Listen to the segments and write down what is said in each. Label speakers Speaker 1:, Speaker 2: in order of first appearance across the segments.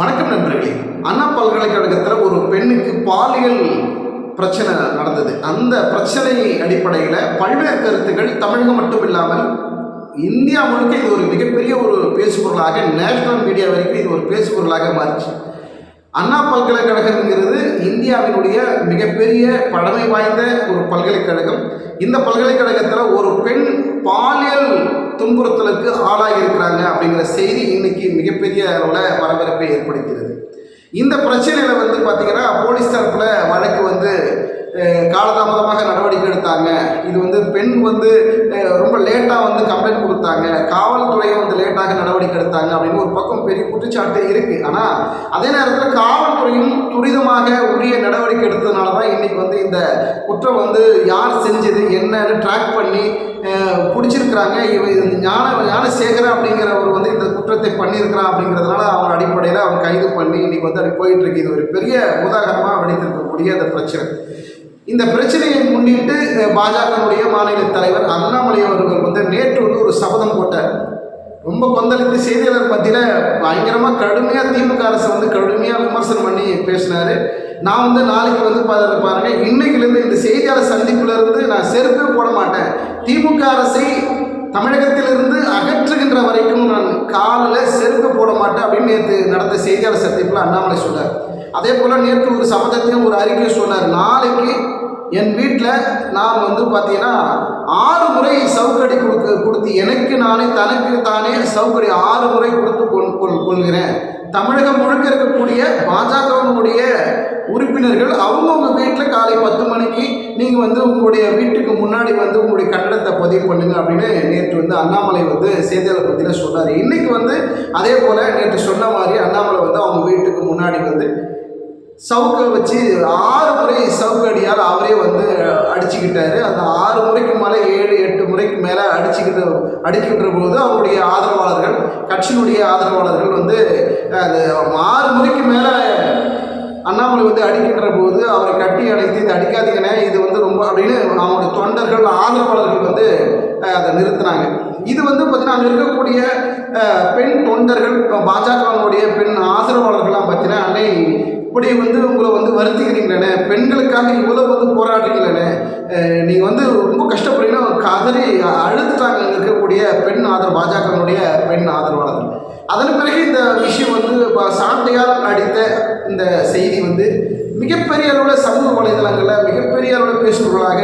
Speaker 1: வணக்கம் நண்பர்களே. அண்ணா பல்கலைக்கழகத்தில் ஒரு பெண்ணுக்கு பாலியல் பிரச்சனை நடந்தது. அந்த பிரச்சனை அடிப்படையில் பல்வேறு கருத்துக்கள் தமிழகம் மட்டும் இல்லாமல் இந்தியா முழுக்க இது ஒரு மிகப்பெரிய ஒரு பேசுபொருளாக நேஷனல் மீடியா வரைக்கும் இது ஒரு பேசுபொருளாக மாறிச்சு. அண்ணா பல்கலைக்கழகம்ங்கிறது இந்தியாவினுடைய மிகப்பெரிய பழமை வாய்ந்த ஒரு பல்கலைக்கழகம். இந்த பல்கலைக்கழகத்தில் ஒரு பெண் பாலியல் துன்புறுத்தலுக்கு ஆளாகியிருக்கிறாங்க அப்படிங்கிற செய்தி இன்னைக்கு மிகப்பெரிய அளவில் வரவேற்பை ஏற்படுத்தியது இந்த பிரச்சனையில் வந்து பார்த்திங்கன்னா போலீஸ் தரப்பில் வழக்கு வந்து காலதாமதமாக நடவடிக்கை எடுத்தாங்க. இது வந்து பெண் வந்து ரொம்ப லேட்டாக வந்து கம்ப்ளைண்ட் கொடுத்தாங்க. காவல்துறையும் வந்து லேட்டாக நடவடிக்கை எடுத்தாங்க அப்படின்னு ஒரு பக்கம் பெரிய குற்றச்சாட்டு இருக்குது ஆனால் அதே நேரத்தில் காவல்துறையும் துரிதமாக உரிய நடவடிக்கை எடுத்ததுனால தான் இன்னைக்கு வந்து இந்த குற்றம் வந்து யார் செஞ்சது என்னன்னு ட்ராக் பண்ணி பிடிச்சிருக்கிறாங்க. இவ இது ஞான ஞானசேகரன் அப்படிங்கிறவர் வந்து இந்த குற்றத்தை பண்ணியிருக்கிறான் அப்படிங்கிறதுனால அவங்க அடிப்படையில் அவங்க கைது பண்ணி இன்னைக்கு வந்து அப்படி போயிட்டு இருக்கு. இது ஒரு பெரிய உதாரணமாக வெடித்திருக்கக்கூடிய அந்த பிரச்சனை. இந்த பிரச்சனையை முன்னிட்டு பாஜகனுடைய பாஜகவுடைய மாநில தலைவர் அண்ணாமலை அவர்கள் வந்து நேற்று வந்து ஒரு சபதம் போட்டார். ரொம்ப கொந்தளித்து செய்தியாளர் மத்தியில் பயங்கரமாக கடுமையாக திமுக அரசை வந்து கடுமையாக விமர்சனம் பண்ணி பேசினார். நான் வந்து நாளைக்கு வந்து பாருங்கள் பாருங்க. இன்னைக்குலேருந்து இந்த செய்தியாளர் சந்திப்பிலிருந்து நான் செருப்பே போட மாட்டேன். திமுக அரசை தமிழகத்திலிருந்து அகற்றுகின்ற வரைக்கும் நான் காலில் செருப்பு போட மாட்டேன் அப்படின்னு நேற்று நடந்த செய்தியாளர் சந்திப்பில் அண்ணாமலை சொன்னார். அதே போல் நேற்று ஒரு சபதத்தையும் ஒரு அறிக்கையும் சொன்னார். நாளைக்கு என் வீட்டில் நான் வந்து பார்த்தீங்கன்னா ஆறு முறை சவுக்கடி கொடுக்க கொடுத்து எனக்கு நானே தனக்கு தானே சவுக்கடி ஆறு முறை கொடுத்து கொள் கொள் கொள்கிறேன். தமிழகம் முழுக்க இருக்கக்கூடிய பாஜகவினுடைய உறுப்பினர்கள் அவங்கவுங்க வீட்டில் காலை பத்து மணிக்கு நீங்கள் வந்து உங்களுடைய வீட்டுக்கு முன்னாடி வந்து உங்களுடைய கட்டடத்தை பதிவு பண்ணுங்க அப்படின்னு நேற்று வந்து அண்ணாமலை வந்து செய்தியாளர் பற்றியில் சொன்னார். இன்னைக்கு வந்து அதே போல் நேற்று சொன்ன மாதிரி அண்ணாமலை வந்து அவங்க வீட்டுக்கு முன்னாடி வந்து சவுக்கை வச்சு ஆறு முறை சவு அடியால் அவரே வந்து அடிச்சுக்கிட்டாரு. அந்த ஆறு முறைக்கு மேலே ஏழு எட்டு முறைக்கு மேலே அடிச்சுக்கிட்டு அடிக்கின்ற போது அவருடைய ஆதரவாளர்கள் கட்சியினுடைய ஆதரவாளர்கள் வந்து அது ஆறு முறைக்கு மேலே அண்ணாமலை வந்து அடிக்கின்ற போது அவரை கட்டி அடைத்து இது அடிக்காதீங்கண்ணே இது வந்து ரொம்ப அப்படின்னு அவங்களுடைய தொண்டர்கள் ஆதரவாளர்கள் வந்து அதை நிறுத்தினாங்க. இது வந்து பார்த்தீங்கன்னா அங்கே இருக்கக்கூடிய பெண் தொண்டர்கள் பாஜகவினுடைய பெண் ஆதரவாளர்கள்லாம் பார்த்தீங்கன்னா அன்னை இப்படி வந்து உங்களை வந்து வருத்திக்கிறீங்களே பெண்களுக்காக இவ்வளோ வந்து போராடுறீங்களே நீங்கள் வந்து ரொம்ப கஷ்டப்படுறீங்கன்னா கதறி அழுதுட்டாங்க இருக்கக்கூடிய பெண் ஆதரவு பாஜகனுடைய பெண் ஆதரவாளர்கள். அதன் பிறகு இந்த விஷயம் வந்து சாட்டையால் அடித்த இந்த செய்தி வந்து மிகப்பெரிய அளவில் சமூக வலைதளங்களில் மிகப்பெரிய அளவில் பேசுபொருளாக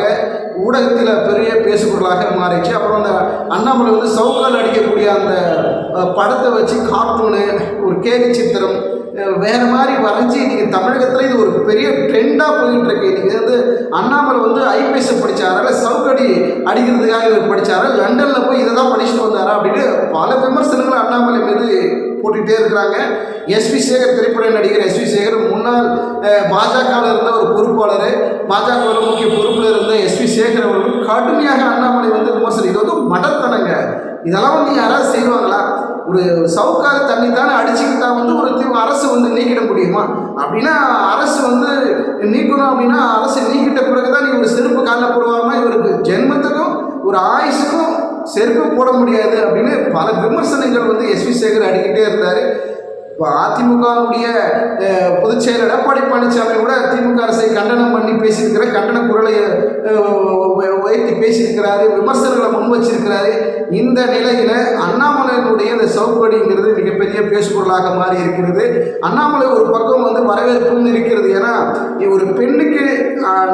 Speaker 1: ஊடகத்தில் பெரிய பேசுபொருளாக மாறிச்சு அப்புறம் அந்த அண்ணாமலை வந்து சவுக்கால் அடிக்கக்கூடிய அந்த படத்தை வச்சு கார்ட்டூனு ஒரு கேலி சித்திரம் வேற மாதிரி வரைஞ்சி இன்னைக்கு தமிழகத்தில் இது ஒரு பெரிய ட்ரெண்டாக போயிட்டு இருக்கு இன்னைக்கு வந்து அண்ணாமலை வந்து ஐபிஎஸ் படித்தாரா சவுக்கடி அடிக்கிறதுக்காக இவர் படிச்சாரா? லண்டனில் போய் இதை தான் படிச்சுட்டு வந்தாரா? அப்படின்னு பல விமர்சனங்கள் அண்ணாமலை மீது போட்டுகிட்டே இருக்கிறாங்க. எஸ்வி சேகர் திரைப்பட நடிகர் எஸ்வி சேகர் முன்னாள் பாஜகவில் இருந்த ஒரு பொறுப்பாளர் பாஜகவில் முக்கிய பொறுப்பில் இருந்த எஸ்வி சேகர் அவர்கள் கடுமையாக அண்ணாமலை வந்து விமர்சனம். இது வந்து மடத்தனங்க. இதெல்லாம் வந்து யாராவது செய்வாங்களா? ஒரு சவுக்கால தண்ணி தானே அரசு வந்து நீக்கிட முடியுமா? அப்படின்னா அரசு வந்து நீக்கணும் அப்படின்னா அரசு நீக்கிட்ட பிறகு தான் நீ செருப்பு காலில் போடுவாமா இவருக்கு ஜென்மத்துக்கும் ஒரு ஆயுசுக்கும் செருப்பு போட முடியாது அப்படின்னு பல விமர்சனங்கள் வந்து எஸ்வி சேகர் அடிக்கிட்டே இருந்தார். இப்போ அதிமுகவுடைய அஹ், பொதுச் செயலர் எடப்பாடி பழனிசாமி கூட திமுக அரசை கண்டனம் பண்ணி பேசியிருக்கிற கண்டன குரலை உயர்த்தி பேசியிருக்கிறாரு விமர்சனங்களை முன் வச்சிருக்கிறாரு. இந்த நிலையில் அண்ணாமலையினுடைய இந்த சவுக்கடிங்கிறது மிகப்பெரிய பேசுபொருளாக மாறி இருக்கிறது. அண்ணாமலை ஒரு பக்கம் வந்து வரவேற்பும் இருக்கிறது. ஏன்னா ஒரு பெண்ணுக்கு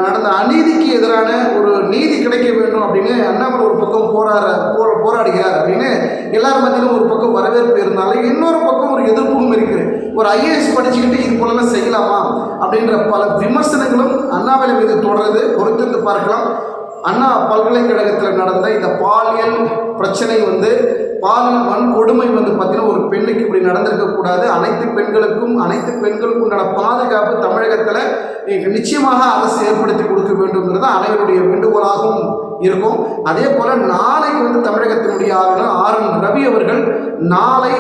Speaker 1: நடந்த அநீதிக்கு எதிரான ஒரு நீதி கிடைக்க வேண்டும் அப்படின்னு அண்ணாமலை ஒரு பக்கம் போராட போ போராடுகிறார் அப்படின்னு எல்லார் மத்தியிலும் ஒரு பக்கம் வரவேற்பு இருந்தாலும் இன்னொரு பக்கம் ஒரு எதிர்ப்பும் இருக்குது ஒரு ஐஏஎஸ் படிச்சுக்கிட்டு இது போலலாம் செய்யலாமா? அப்படின்ற பல விமர்சனங்களும் அண்ணாமலை மீது தொடருது. பொறுத்திருந்து பார்க்கலாம். அண்ணா பல்கலைக்கழகத்தில் நடந்த இந்த பாலியல் பிரச்சனை வந்து பாலியல் வன்கொடுமை வந்து பார்த்தீங்கன்னா ஒரு பெண்ணுக்கு இப்படி நடந்திருக்கக்கூடாது அனைத்து பெண்களுக்கும் அனைத்து பெண்களுக்கும் உண்டான பாதுகாப்பு தமிழகத்தில் நிச்சயமாக அரசு ஏற்படுத்தி கொடுக்க வேண்டும்ங்கிறது அனைவருடைய வேண்டுகோளாகவும் இருக்கும். அதே போல் நாளைக்கு வந்து தமிழகத்தினுடைய ஆளுநர் ஆர் என் ரவி அவர்கள் நாளை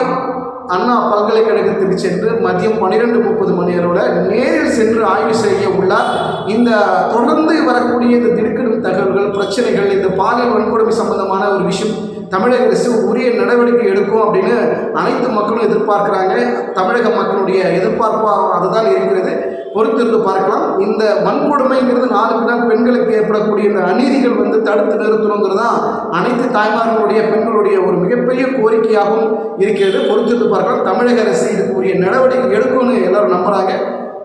Speaker 1: அண்ணா பல்கலைக்கழகத்துக்கு சென்று மதியம் பன்னிரெண்டு முப்பது மணி அளவில் நேரில் சென்று ஆய்வு செய்ய உள்ளார். இந்த தொடர்ந்து வரக்கூடிய இந்த திடுக்கிடும் தகவல்கள் பிரச்சனைகள் இந்த பாலியல் வன்கொடுமை சம்பந்தமான ஒரு விஷயம் தமிழக அரசு உரிய நடவடிக்கை எடுக்கும் அப்படின்னு அனைத்து மக்களும் எதிர்பார்க்குறாங்க. தமிழக மக்களுடைய எதிர்பார்ப்பாக அதுதான் இருக்கிறது. பொறுத்திருந்து பார்க்கலாம். இந்த வன்கொடுமைங்கிறது நாளுக்கு நாள் பெண்களுக்கு ஏற்படக்கூடிய இந்த அநீதிகள் வந்து தடுத்து நிறுத்தணுங்கிறது தான் அனைத்து தாய்மார்களுடைய பெண்களுடைய ஒரு மிகப்பெரிய கோரிக்கையாகவும் இருக்கிறது. பொறுத்திருந்து பார்க்கலாம். தமிழக அரசு இதுக்கு உரிய நடவடிக்கை எடுக்கும்னு எல்லாரும் நம்புகிறாங்க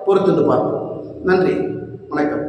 Speaker 1: பொறுத்திருந்து பார்ப்போம். நன்றி. வணக்கம்.